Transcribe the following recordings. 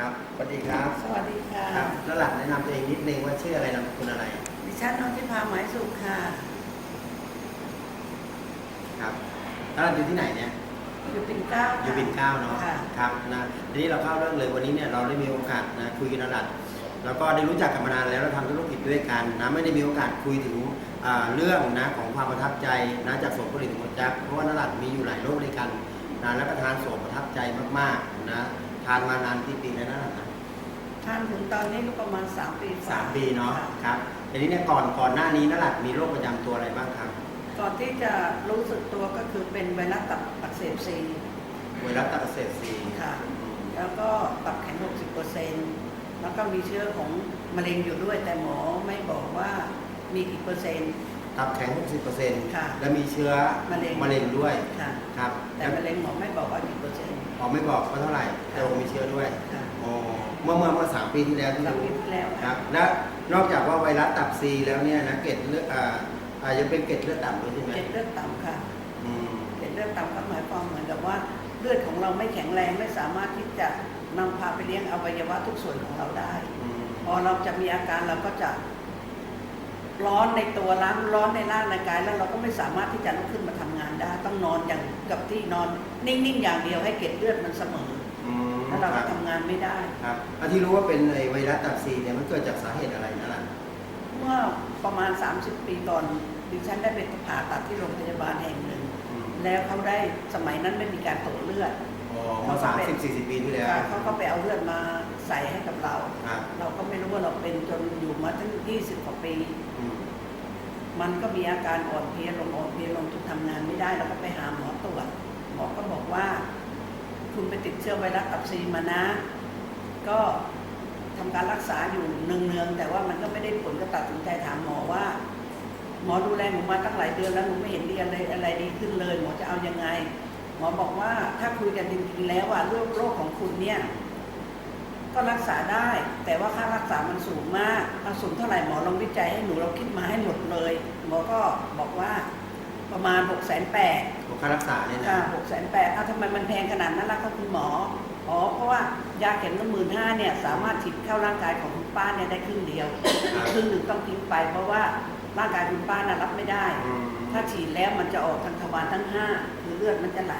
ครับสวัสดีครับสวัสดีค่ะ ครับแล้วหลักแนะนำตัวเองนิดนึงว่าชื่ออะไรนามสกุลอะไร ดิฉันนนทิพาหมายสุขค่ะ ครับแล้วเราอยู่ที่ไหนเนี่ย อยู่ปิ่นเกล้าอค่ะยู่ปิ่นเกล้าเนาะ ค่ะ ครับนะทีนี้เราเข้าเรื่องเลยวันนี้เนี่ยเราได้มีโอกาสนะคุยกันระดับแล้วก็ได้รู้จักกันมานานแล้วเราทำธุรกิจด้วยกันนะไม่ได้มีโอกาสคุยถึงอ่าเรื่องนะของความประทับใจนะจากโสมผลิตของจักรเพราะว่านรัตมีอยู่หลายโรคด้วยกันนะแล้วก็ทานโสมประทับใจมากๆนะ ทานมานานกี่ปีแล้วนะรัตนะทานถึงตอนนี้ก็ประมาณ3ปีกว่สามปีเนาะค่ครับทีนี้เนี่ยก่อนก่อนหน้านี้นรัตมีโรคประจำตัวอะไรบ้างครับก่อนที่จะรู้สึกตัวก็คือเป็นไวรัสตับอักเสบซีไวรัสตับอักเสบซีค่ะอืมแล้วก็ตับแข็ง 60%แล้วก็มีเชื้อของมะเร็งอยู่ด้วยแต่หมอไม่บอกว่ามีกี่เปอร์เซ็นต์ ตับแข็ง60%ค่ะและมีเชื้อมะเร็งมะเร็ง ด้วยค่ะ ครับแต่มะเร็งหมอไม่บอกว่ากี่เปอร์เซ็นต์หมอไม่บอกว่าเท่าไหร่ แต่ว่ามีเชื้อด้วยค่ะอ๋อเมื่อเมื่อเมื่อสามปีที่แล้วที่สามรู้ปีที่แล้วคค่ะรับ และนอกจากว่าไวรัสตับซีแล้วเนี่ยนะเกล็ดเลือดอ่าอ่ายังเป็นเกล็ดเลือดต่ำด้วยใช่ไหมเกล็ดเลือดต่ำค่ะอืม เกล็ดเลือดต่ำก็หมายความเหมือนกับว่า เลือดของเราไม่แข็งแรงไม่สามารถที่จะนำพาไปเลี้ยงอวัยวะทุกส่วนของเราได้ อืม พอเราจะมีอาการเราก็จะ ร้อนในตัวร้อนร้อนในร่างในกาย แล้วเราก็ไม่สามารถที่จะลุกขึ้นมาทำงานได้ ต้องนอนอย่างกับที่นอนนิ่งๆ อย่างเดียวให้เกล็ดเลือดมันเสมออืมแล้วเราคก็รับทำงานไม่ได้ครับอันที่รู้ว่าเป็นไอ้ไวรัสตับซีเนี่ยมันเกิดจากสาเหตุอะไรนะล่ะเมื่อประมาณ 30 ปีก่อนดิฉันได้ไปผ่าตัดที่โรงพยาบาลแห่งหนึ่งอืมแล้วเขาได้สมัยนั้นไม่มีการตรวจเลือดอ๋อเมื่อสามสิบสี่สิบปีที่แล้วเขาก็ไปเอาเลือดมาใส่ให้กับเราครับเราก็ไม่รู้ว่าเราเป็นจนอยู่มาตั้ง 20กว่าปีอืมมันก็มีอาการอ่อนเพลียลงอ่อนเพลียลงจนทำงานไม่ได้เราก็ไปหาหมอตรวจหมอก็บอกว่า คุณไปติดเชื้อไวรัสตับซีมานะ ก็ทำการรักษาอยู่เนืองๆแต่ว่ามันก็ไม่ได้ผลก็ตัดสินใจถามหมอว่า หมอดูแลหนูมาตั้งหลายเดือนแล้วหนูไม่เห็นดีอะไรอะไรดีขึ้นเลย หมอจะเอายังไง หมอบอกว่าถ้าคุยกันจริงๆแล้วอะโรคโรคของคุณเนี่ย ก็รักษาได้ แต่ว่าค่ารักษามันสูงมากเอาสูงเท่าไหร่หมอลองวิจัยให้หนูเราคิดมาให้หมดเลย หมอก็บอกว่าประมาณ6กแสนแปดของค่ารักษาเนี่ยนะค่ะหกแสนแปดเอาทำไมมันแพงขนาดนั้นล่ะคะคุณหมอ อ๋อ เพราะว่ายาเข็มละหมื่นห้าเนี่ยสามารถฉีดเข้าร่างกายของคุณป้าเนี่ยได้ครึ่งเดียวครึ่งหนึ่งต้องทิ้งไป เพราะว่าร่างกายคุณป้าน่ะรับไม่ได้อืมถ้าฉีดแล้วมันจะออกทางทวารทั้งห้าคือเลือดมันจะไหล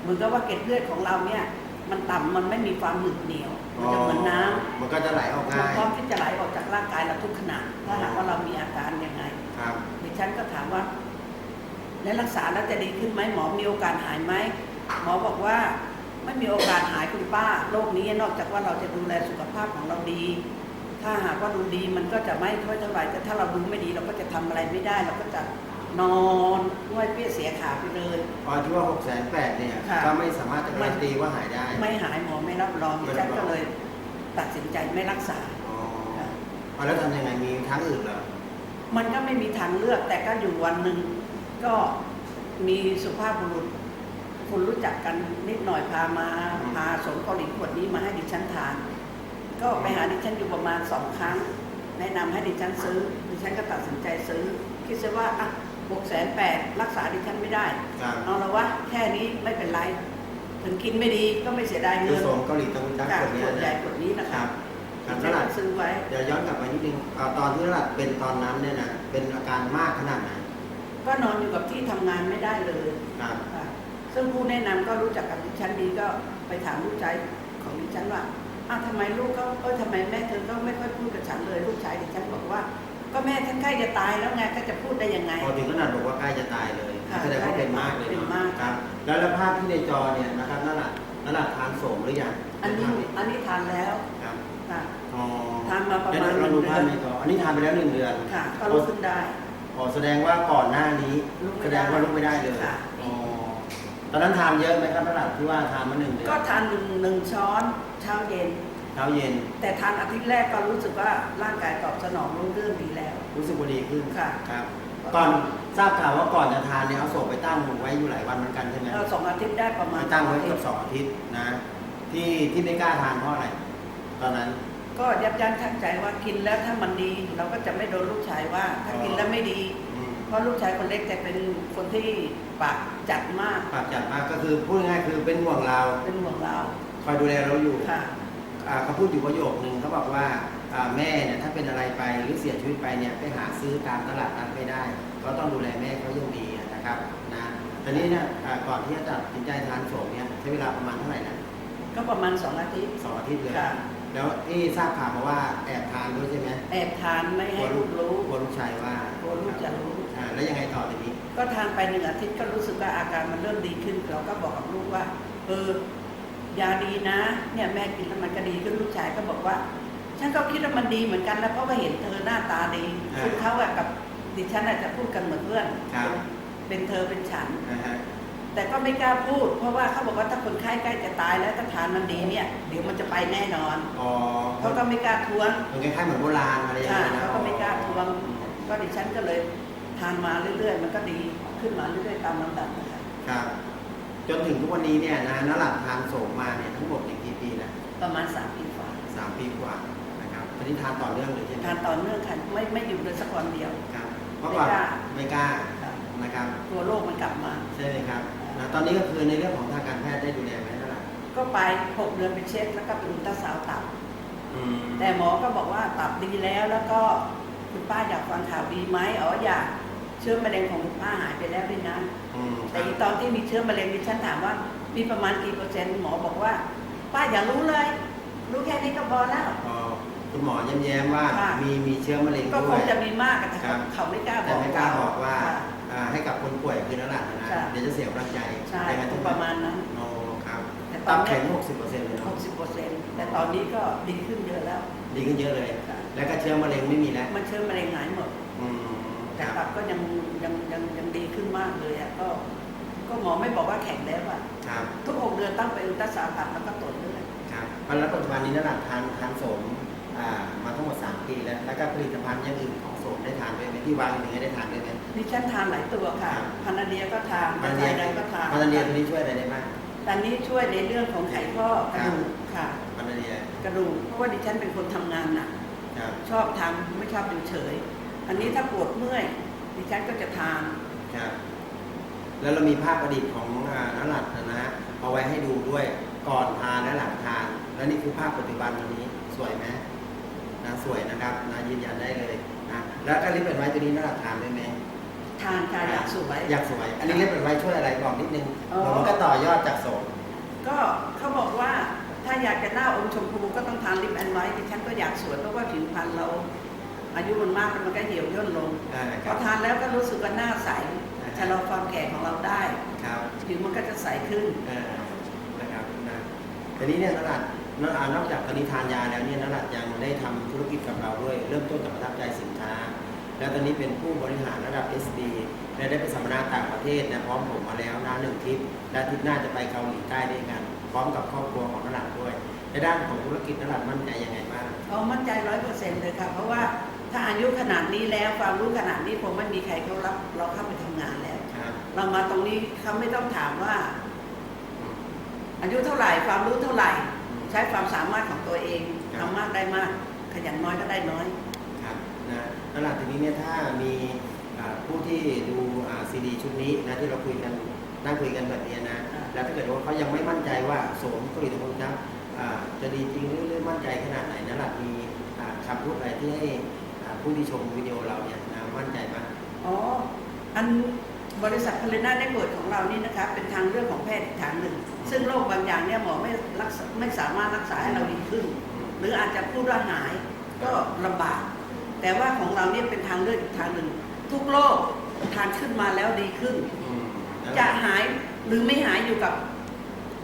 เหมือนกับว่าเกล็ดเลือดของเราเนี่ย มันต่ำมันไม่มีความหนืดเหนียว มันจะเหมือนน้ำ มันก็จะไหลออกมันง่ายพร้อมที่จะไหลออกจากร่างกายเราทุกขณะถ้าหากว่าเรามีอาการยังไงครับ ดิฉันก็ถามว่า แล้วรักษาแล้วจะดีขึ้นไหมหมอมีโอกาสหายไหมหมอบอกว่าไม่มีโอกาสหายคุณป้าโรคนี้นอกจากว่าเราจะดูแลสุขภาพของเราดี ถ้าหากว่าดูดีมันก็จะไม่ค่อยเท่าไหร่แต่ถ้าเราดูไม่ดีเราก็จะทำอะไรไม่ได้ เราก็จะ นอนห้วยเปี้ยเสียขาไปเลยพอที่ว่าหกแสนแปดเนี่ย ค่ะ ก็ไม่สามารถจะการันตีว่าหายได้ ไม่หายหมอไม่รับรองดิฉันก็เลยตัดสินใจไม่รักษา อ๋อเอาแล้วทำยังไงมีทางอื่นเหรอมันก็ไม่มีทางเลือก แต่ก็อยู่วันหนึ่งก็มีสุภาพบุรุษคนรู้จักกันนิดหน่อยพามาพาสมเกาหลีขวดนี้มาให้ดิฉันทาน ก็ไปหาดิฉันอยู่ประมาณสองครั้ง แนะนำให้ดิฉันซื้อดิฉันก็ตัดสินใจซื้อ คิดซะว่าอะ หกแสนแปดรักษาดิฉันไม่ได้ ครับเอาละวะแค่นี้ไม่เป็นไร ถึงกินไม่ดีก็ไม่เสียดายคืเงิอนสมเกาหลีตะวันตกค่ะคนเนี้ขยวดใหญ่นะขวดนี้นะครัคะบครับดิตฉันลาดก็ซื้อไว้เดี๋ยวย้อนกลับไปนิดนึงเอาตอนที่ตลาดเป็นตอนนั้นเนี่ยนะเป็นอาการมากขนาดไหนก็นอนอยู่กับที่ทำงานไม่ได้เลยครับค่ะซึ่งผู้แนะนำก็รู้จักกับดิฉันดีก็ไปถามลูกชายของดิฉันว่าอ้าวทำไมลูกเขาเออทำไมแม่เธอก็ไม่ค่อยพูดกับฉันเลย ลูกชายดิฉันบอกว่า ก็แม่ฉันใกล้จะตายแล้วไงก็จะพูดได้ยังไง พอถึงขนาดบอกว่าใกล้จะตายเลยค่ะแสดงว่าเป็นมากเลยเป็นเนาะมากครับ แล้วแล้วภาพที่ในจอเนี่ยนะครับนั่นแหละนั่นแหละทานโสมหรือยังอันนี้ภาพอันนี้ทานแล้วครับค่ะ อ๋อทานมาประมาณเดี๋ยวเราดูหนึ่งภาพเดืในอนจออันนี้ทานไปแล้วหนึ่งเดือนค่ะ ก็ลุกขึ้นได้ อ๋อแสดงว่าก่อนหน้านี้ลุกไม่แสได้ดงว่าลุกไม่ได้เลยค่ะ อ๋อตอนนั้นทานเยอะไหมครับนั่นแหละที่ว่าทานมาหนึ่งเดือนก็ทานหนึ่งหนึ่งช้อนเช้าเย็น เช้าเย็น แต่ทานอาทิตย์แรกก็รู้สึกว่าร่างกายตอบสนองรู้เรื่องดีแล้ว รู้สึกว่าดีขึ้นค่ะ ครับก่อนทราบข่าวว่าก่อนจะทานเนี่ยเอาศพไปตั้งไว้อยู่หลายวันเหมือนกันใช่ไหมก็สองอาทิตย์ได้ประมาไปณตั้งไว้อาทิเกืตอบย์สองอาทิตย์นะ ที่ที่ไม่กล้าทานเพราะอะไรตอนนั้น ก็ยับยั้งชั่งใจว่ากินแล้วถ้ามันดี เราก็จะไม่โดนลูกชายว่า ถ้ากินแล้วไม่ดีอืมเพราะลูกชายคนเล็กจะเป็นคนที่ปากจัดมากปากจัดมากก็คือพูดง่ายๆคือเป็นห่วงเราเป็นห่วงเราคอยดูแลเราอยู่ค่ะคอ่า เขาพูดอยู่ประโยคนึงเขาบอกว่าอ่าแม่เนี่ยถ้าเป็นอะไรไปหรือเสียชีวิตไปเนี่ยไปหาซื้อตามตลาดนัดไม่ได้ ก็ต้องดูแลแม่เขาอยังดีนะครับนะตอนนี้เนี่ยอ่าก่อนที่จะตัดสินใจทานโสมเนี่ยใช้เวลาประมาณเท่าไหร่นะก็ประมาณสองอาทิตย์สองอาทิตย์เลยค่ะแล้วที่ทราบข่าวมาว่าแอบทานด้วยใช่ไหมแอบทานไม่ให้ลูกรู้กลัวลูกชายว่ากลัวลูกจะรู้อ่าแล้วยังไงต่อทีนี้ ก็ทานไปหนึ่งอาทิตย์ก็รู้สึกว่าอาการมันเริ่มดีขึ้น เราก็บอกกับลูกว่าเออ ยาดีนะ เนี่ยแม่กินแล้วมันก็ดีขึ้นลูกชายก็บอกว่า ฉันก็คิดว่ามันดีเหมือนกันนะเพราะว่าเห็นเธอหน้าตาดีอ่าซึ่งเขาอะกับดิฉันอาจจะพูดกันเหมือนเพื่อนครับเป็นเธอเป็นฉันนะฮะแต่ก็ไม่กล้าพูด เพราะว่าเขาบอกว่าถ้าคนไข้ใกล้จะตายแล้วถ้าทานมันดีเนี่ย เดี๋ยวมันจะไปแน่นอนอ๋อเขาก็ไม่กล้าทวงมันคล้ายๆเหมือนโบราณอะไรอย่างค่ะเงี้ยนะเขาก็ไม่กล้าทวงก็ดิฉันก็เลยทานมาเรื่อยๆ มันก็ดีขึ้นมาเรื่อยๆตามลำดับนะคะครับ จนถึงทุกวันนี้เนี่ยนะนหลับทานโสมมาเนี่ยทั้งหมดอีกกี่ปีนะประมาณสามปีกว่าสามปีกว่านะครับตอนนี้ทานต่อเนื่องเลยใช่ไหมทานต่อเนื่องค่ะไม่ไม่หยุดเลยสักวันเดียวครับเมื่อก่อนไม่กล้าไม่กล้าค่ะนะครับตัวโรคมันกลับมาใช่ไหมครับนะตอนนี้ก็คือในเรื่องของทางการแพทย์ได้ดูแลไหมเท่าไหร่ก็ไปหกเดือนไปเช็คแล้วก็ไปอุลตราซาวด์ตับอืมแต่หมอก็บอกว่าตับดีแล้วแล้วก็คุณป้าอยากฟังข่าวดีไหมอ๋ออยาก เชื้อมะเร็งของคุณป้าหายไปแล้วด้วยนะอืมคแต่รับอีตอนที่มีเชื้อมะเร็งดิฉันถามว่า มีประมาณกี่เปอร์เซ็นต์หมอบอกว่า ป้าอย่ารู้เลย รู้แค่นี้ก็พอแล้วพอคุณหมอแย้มๆว่าค่ะ มีมีเชื้อมะเร็งก็คด้วงย จะมีมากอะแต่ครับ เขาไม่กล้าบแต่อก ไม่กล้าบอกว่าค่ะอ่าให้กับคนป่วยคือนหลับนะใช่ เดี๋ยวจะเสียกำลังใจใช่ในการคงประมาณนั้นโนครับแต่ตตัอนบเนี้แข็ยง60%เลยหเนาะกสิบเปอร์เซ็นต์แต่ตอนนี้ก็ดีขึ้นเยอะแล้ว ดีขึ้นเยอะเลย ค่ะ แล้วก็เชื้อมะเร็งไม่มีแล้วมันเชื้อมะเร็งหายหมด อืมค แต่รับตับก็ยังยังยังยังดีขึ้นมากเลยอะก็ก็หมอไม่บอกว่าแข็งแล้วอะครับทุกหกเดือนต้องไปอุลตราซาวด์ตับแล้วก็ตรวจเลือดครับแล้วปัจจุบันนี้นหลับทานทานโสมอ่ามาทั้งหมด3ปีแล้วแล้วก็ผลิตภัณฑ์อย่างอื่นของโสมได้ทานด้วยไหมที่วางอยู่นี้ได้ทานด้วยไหม ดิฉันทานหลายตัวค่ะ ครับพานาเดียก็ทานมันไทเรียยนใดก็ทานมันเรียนตัวนี้ช่วยอะไรได้บ้าง ตอนนี้ช่วยในเรื่องของไขข้อกระดูกค่ะมันเรียนกระดูกเพราะว่าดิฉันเป็นคนทำงานหนัก ครับ ชอบทำไม่ชอบอยู่เฉย อันนี้ถ้าปวดเมื่อยดิฉันก็จะทาน ครับ แล้วเรามีภาพประดิษฐ์ของอ่านหลับนะฮะเอาไว้ให้ดูด้วยก่อนทานและหลังทาน แล้วนี่คือภาพปัจจุบันวันนี้สวยไหมนะสวยนะครับนะยืนยันได้เลยนะแล้วก็ลิปเป็นไว้ตัวนี้นหลับทานด้วยไหมทานค่ะอยากสวย อยากสวย อันนี้เรียกเป็นไว้ช่วยอะไรบอกนิดนึงอ๋อมันก็ต่อยอดจากโสมก็เขาบอกว่าถ้าอยากจะหน้าอมชมพูก็ต้องทานลิปแอนไวท์ดิฉันก็อยากสวยเพราะว่าผิวพรรณเรา อายุมันมากแล้วมันก็เหี่ยวย่นลงอ่าพครัอบ ทานแล้วก็รู้สึกว่าหน้าใสอ่า ชะลอความแก่ของเราได้ครับผิวมันก็จะใสขึ้นเออนะครับนะทีนี้เนี่ยนรัตนอ่านอกจากตอนนี้ทานยาแล้วเนี่ยนรัตยังได้ทำธุรกิจกับเราด้วย เริ่มต้นกับประทับใจสินค้า แล้วตอนนี้เป็นผู้บริหารระดับ SD และได้ไปสัมมนาต่างประเทศนะพร้อมผมมาแล้วนะหนึ่งทริปและทริปหน้าจะไปเกาหลีใต้ด้วยกัน พร้อมกับครอบครัวของนรัตด้วยในด้านของธุรกิจนรัตมั่นใจยังไงบ้างเขามั่นใจร้อยเปอร์เซ็นต์เลยค่ะ เพราะว่า ถ้าอายุขนาดนี้แล้วความรู้ขนาดนี้คงไม่มีใครเขารับ เราเข้าไปทำงานแล้วครับเรามาตรงนี้เขาไม่ต้องถามว่า อายุเท่าไหร่ความรู้เท่าไหร่ ใช้ความสามารถของตัวเองทำมากได้มาก ขยันน้อยก็ได้น้อยครับนะแล้วหลังจากนี้เนี่ยถ้ามีอ่าผู้ที่ดูซีดีชุดนี้นะที่เราคุยกันนั่งคุยกันแบบนี้นะอ่าแล้วถ้าเกิดว่าเขายังไม่มั่นใจว่าโสมผลิตภัณฑ์นะอ่าจะดีจริงหรือไม่มั่นใจขนาดไหนนะหลักมีอ่าคำพูดอะไรที่ให้อ่า ผู้ที่ชมวิดีโอเราเนี่ยนะมั่นใจบ้างอ๋อ อันบริษัทพลินาได้เปิดของเรานี่นะคะ เป็นทางเรื่องของแพทย์อีกทางหนึ่ง ซึ่งโรคบางอย่างเนี่ยหมอไม่รักษาไม่สามารถรักษาให้เราดีขึ้น หรืออาจจะพูดว่าหายก็ลำบาก แต่ว่าของเราเนี่ยเป็นทางเลือกอีกทางหนึ่ง ทุกโรคทานขึ้นมาแล้วดีขึ้นอืมแล้วจะหายหรือไม่หายอยู่กับ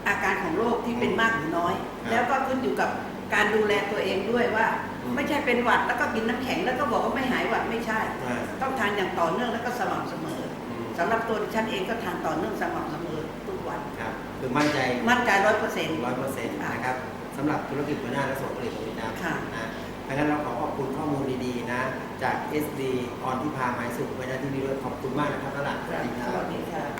อาการของโรคที่เป็นมากหรือน้อยครับแล้วก็ขึ้นอยู่กับการดูแลตัวเองด้วยว่าอืม ไม่ใช่เป็นหวัดแล้วก็กินน้ำแข็งแล้วก็บอกว่าไม่หายหวัดไม่ใช่อ่าต้องทานอย่างต่อเนื่องแล้วก็สม่ำเสมออืมสำหรับตัวดิฉันเองก็ทานต่อเนื่องสม่ำเสมอทุกวันครับคือมั่นใจมั่นใจร้อยเปอร์เซ็นต์ร้อยเปอร์เซ็นต์นะครับสำหรับธุรกิจหัวหน้าและส่งผลิตภัณฑ์นะค่ะนะดังนั้นเราขอขอบคุณข้อมูลดีๆนะ จาก SD ออนที่พาหมายสุขไว้ณที่นี่ด้วยขอบคุณมากนะครับตลาดสวัสดีคสรับวัสดีค่ะ